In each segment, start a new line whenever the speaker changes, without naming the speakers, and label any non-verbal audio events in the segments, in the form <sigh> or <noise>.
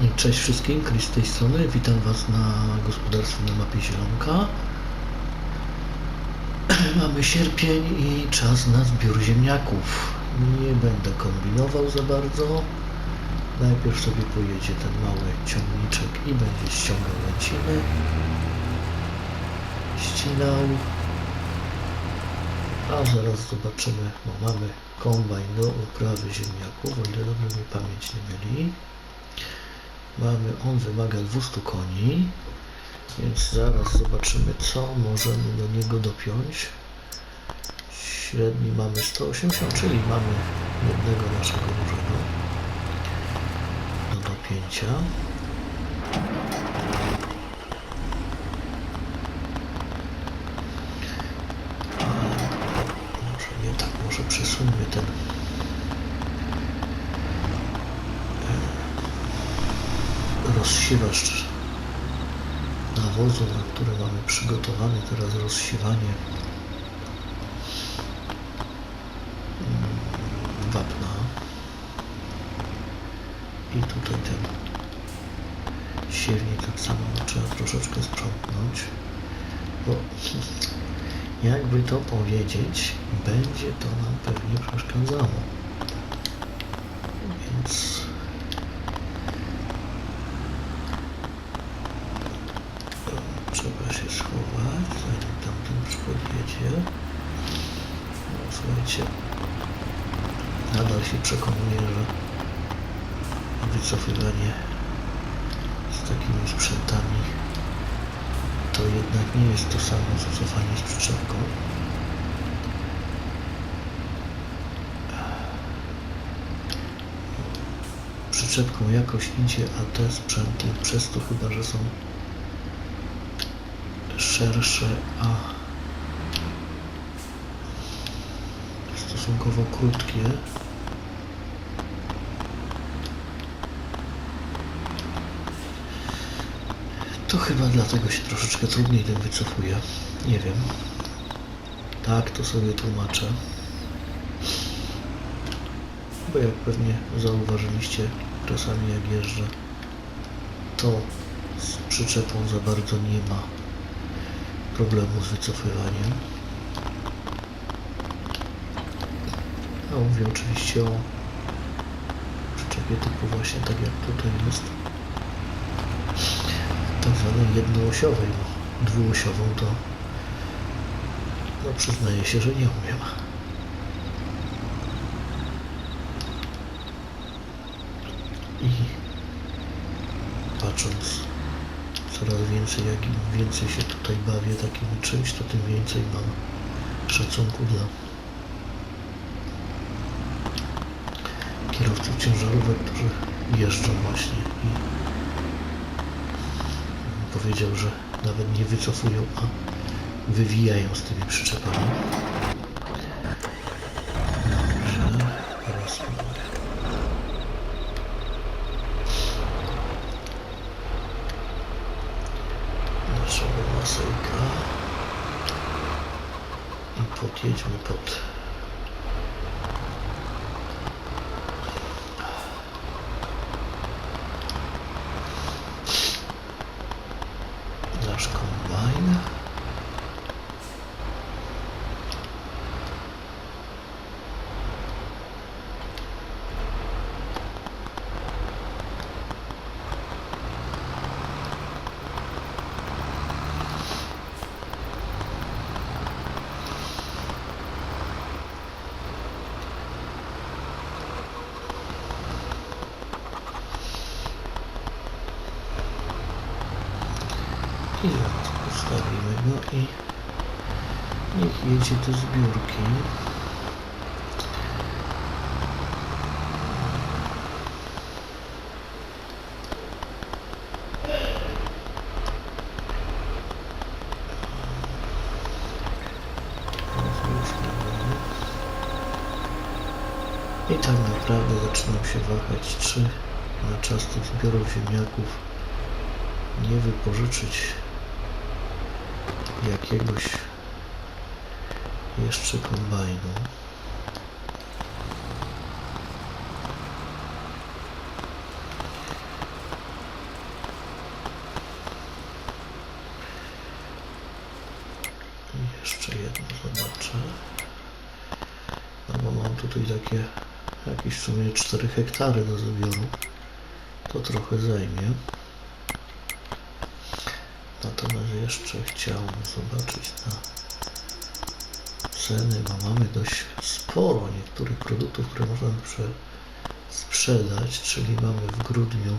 Cześć wszystkim, Chris z tej strony. Witam Was na gospodarstwie na mapie Zielonka. <clears throat> Mamy sierpień i czas na zbiór ziemniaków. Nie będę kombinował za bardzo. Najpierw sobie pojedzie ten mały ciągniczek i będzie ściągał łęciny. Ścinał. A zaraz zobaczymy, bo mamy kombajn do uprawy ziemniaków, o ile dobrze mi pamięć nie myli. Mamy, on wymaga 200 koni, więc zaraz zobaczymy, co możemy do niego dopiąć. Średni mamy 180, czyli mamy jednego naszego dużego do dopięcia. Ale Może nie tak, może przesuńmy ten rozsiewacz nawozu, na który mamy przygotowany teraz rozsiewanie. Mm, wapna. I tutaj ten siewnik tak samo trzeba troszeczkę sprzątnąć bo <laughs> jakby to powiedzieć będzie to nam pewnie przeszkadzało. Więc Trzeba się schować, zanim tamten już podjedzie. No, słuchajcie, nadal się przekonuję, że wycofywanie z takimi sprzętami to jednak nie jest to samo co cofanie z przyczepką. Przyczepką jakoś idzie, a te sprzęty przez to chyba, że są szersze, a stosunkowo krótkie. To chyba dlatego się troszeczkę trudniej tym wycofuje. Nie wiem. Tak, to sobie tłumaczę. Bo jak pewnie zauważyliście czasami jak jeżdżę, to z przyczepą za bardzo nie ma problemu z wycofywaniem. A mówię oczywiście o przyczepie typu właśnie tak jak tutaj jest tak zwanej jednoosiowej, bo dwuosiową to no przyznaję się, że nie umiem. I patrząc coraz więcej, jak im więcej się tutaj bawię takim czymś, to tym więcej mam szacunku dla kierowców ciężarówek, którzy jeżdżą właśnie i powiedział, że nawet nie wycofują, a wywijają z tymi przyczepami. Dobrze, teraz naszego masełka i podjedźmy pod kombajn. I zaraz postawimy go i niech jedzie do zbiórki. I tak naprawdę zaczynam się wahać, czy na czas tych zbiorów ziemniaków nie wypożyczyć jakiegoś jeszcze kombajnu. Jeszcze jedno zobaczę. No bo mam tutaj takie jakieś w sumie 4 hektary do zbioru. To trochę zajmie. Natomiast jeszcze chciałem zobaczyć na ceny, bo mamy dość sporo niektórych produktów, które prze, sprzedać, czyli mamy w grudniu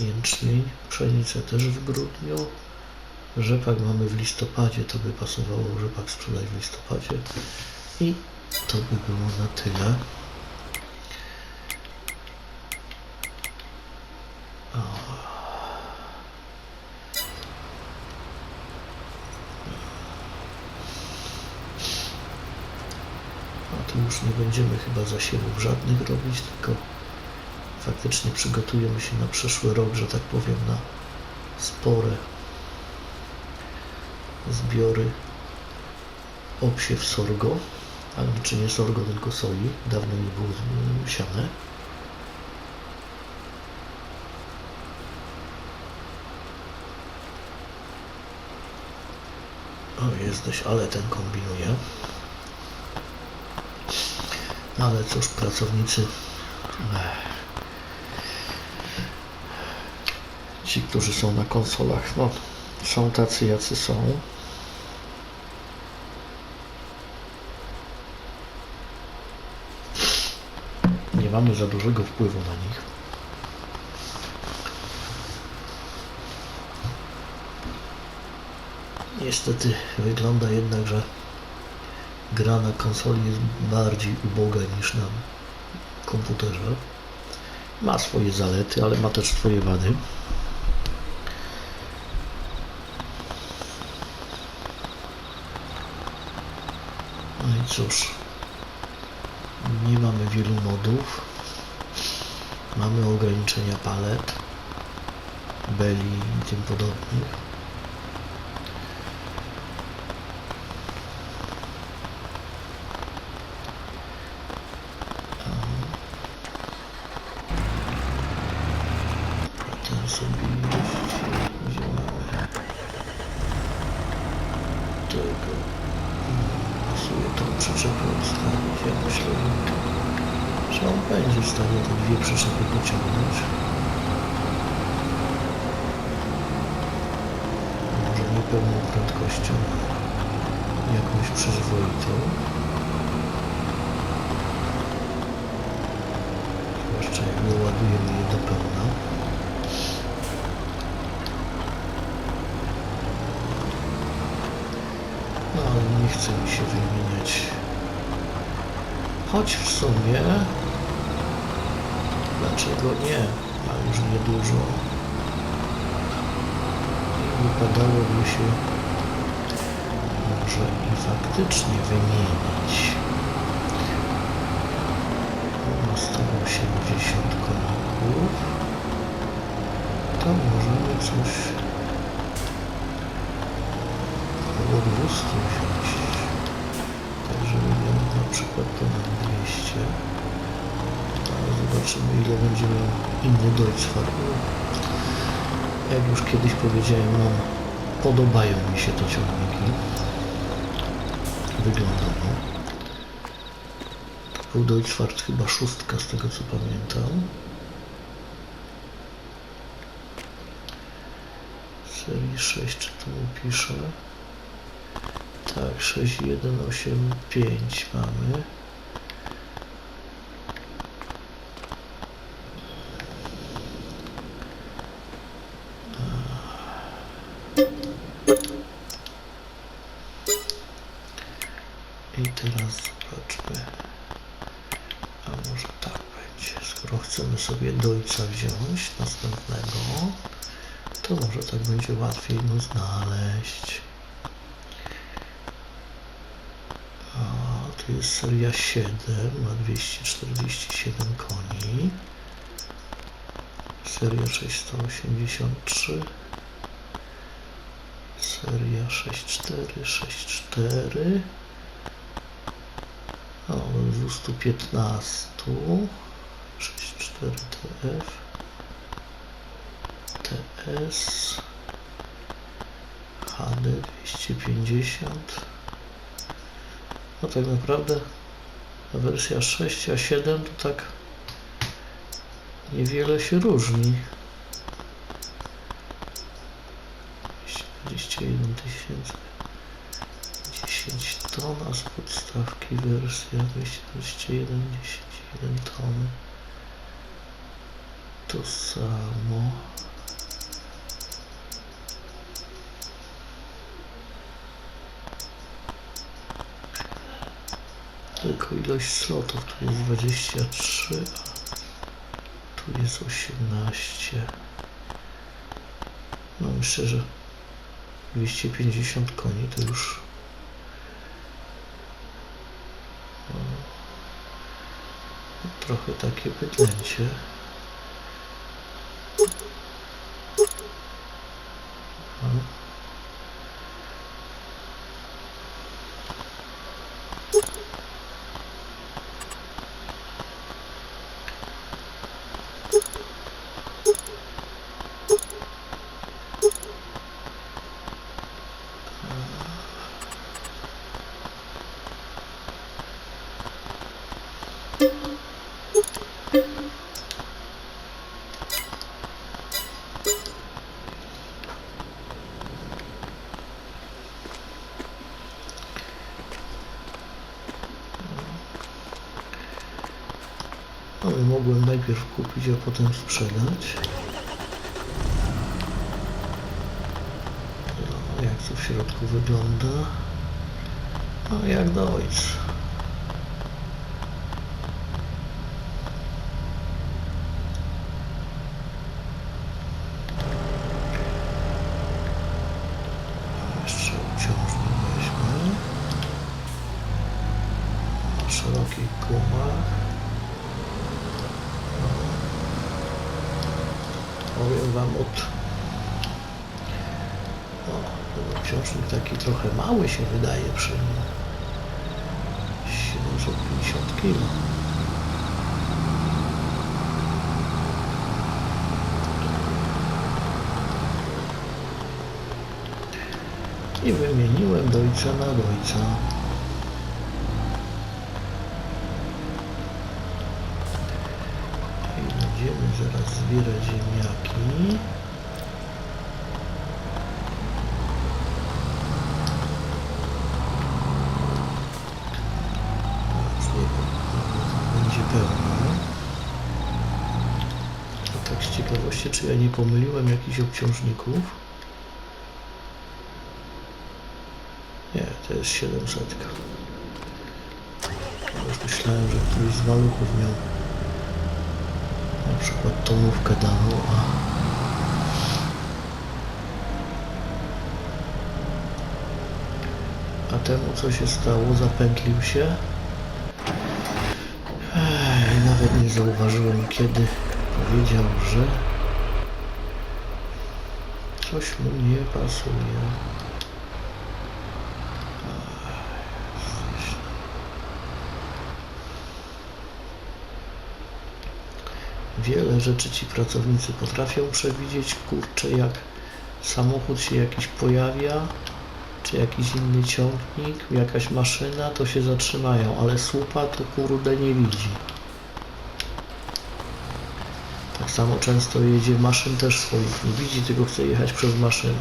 jęczmień, pszenicę też w grudniu, rzepak mamy w listopadzie, to by pasowało rzepak sprzedać w listopadzie i to by było na tyle. Nie będziemy chyba zasiewów żadnych robić, tylko faktycznie przygotujemy się na przyszły rok, że tak powiem, na spore zbiory obsiew sorgo, ale czy nie sorgo, tylko soi. Dawno nie było siane. O, jest dość, ale ten kombinuje. Ale cóż, pracownicy. Ci, którzy są na konsolach, no, są tacy, jacy są. Nie mamy za dużego wpływu na nich. Niestety wygląda jednak, że gra na konsoli jest bardziej uboga niż na komputerze. Ma swoje zalety, ale ma też swoje wady. No i cóż, nie mamy wielu modów. Mamy ograniczenia palet, beli i tym podobnych. Tego. Pasuje tą przyczepę odstawić. Ja myślę, że on będzie w stanie te dwie przyczepy pociągnąć. Może nie pełną prędkością, jakąś przyzwoitą. Zwłaszcza jak doładujemy je do pełna. No ale nie chce mi się wymieniać. Choć w sumie... Dlaczego nie? A już niedużo. I wypadałoby się może i faktycznie wymienić. Ma 180 koników. To możemy coś około 200 wziąć. Tak, żeby miał na przykład ponad 200. Ale zobaczymy ile będzie miał inny Deutschfahrt. Jak już kiedyś powiedziałem, no, podobają mi się te ciągniki. Wyglądają. To był Deutschfahrt chyba szóstka z tego co pamiętam. Serii 6 czy tu pisze? Tak, 6185 mamy. I teraz zobaczmy. A może tak będzie. Skoro chcemy sobie dojca wziąć następnego, to może tak będzie łatwiej go znaleźć. A, tu jest seria 7, ma 247 koni. Seria 683. Seria 64, 64. O, do 215. 64 TF. TS. HD. kurde, 250. No tak naprawdę wersja 6 a 7 to tak niewiele się różni. 221 tysięcy. 10 ton, a z podstawki wersja 221, 10, 1 ton. To samo. Tylko ilość slotów tu jest 23, a tu jest 18. No myślę, że 250 koni to już no, trochę takie bydlęcie. No. No i mogłem najpierw kupić, a potem sprzedać. No, jak to w środku wygląda? No jak do ojca. Jeszcze uciążnik weźmy. Na szerokich gumach. powiem wam od o, ten książnik taki trochę mały się wydaje przy nim 750 kg i wymieniłem dojca na dojca i będziemy zaraz zbierać ziemniaki. Teraz nie wiem, będzie pełno. A tak z czy ja nie pomyliłem jakichś obciążników? Nie, to jest 700. Już myślałem, że któryś z maluchów miał na przykład tonówkę daną, a a temu co się stało, zapętlił się i nawet nie zauważyłem kiedy powiedział, że coś mu nie pasuje Wiele rzeczy ci pracownicy potrafią przewidzieć, kurczę, jak samochód się jakiś pojawia, czy jakiś inny ciągnik, jakaś maszyna, to się zatrzymają, ale słupa to kurde nie widzi. Tak samo często jedzie maszyn też swoich nie widzi, tylko chce jechać przez maszynę.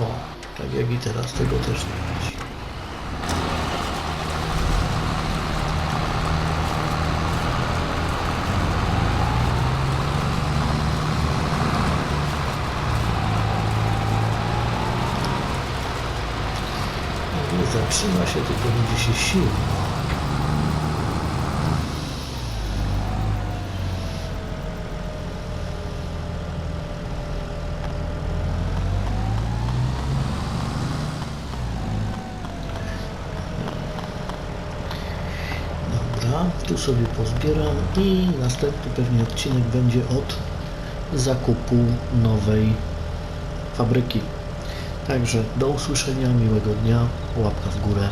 O, tak jak i teraz, tego też nie widzi. Nie zatrzyma się, tylko będzie się sił. Dobra, tu sobie pozbieram i następny pewnie odcinek będzie od zakupu nowej fabryki. Także do usłyszenia, miłego dnia, łapka w górę.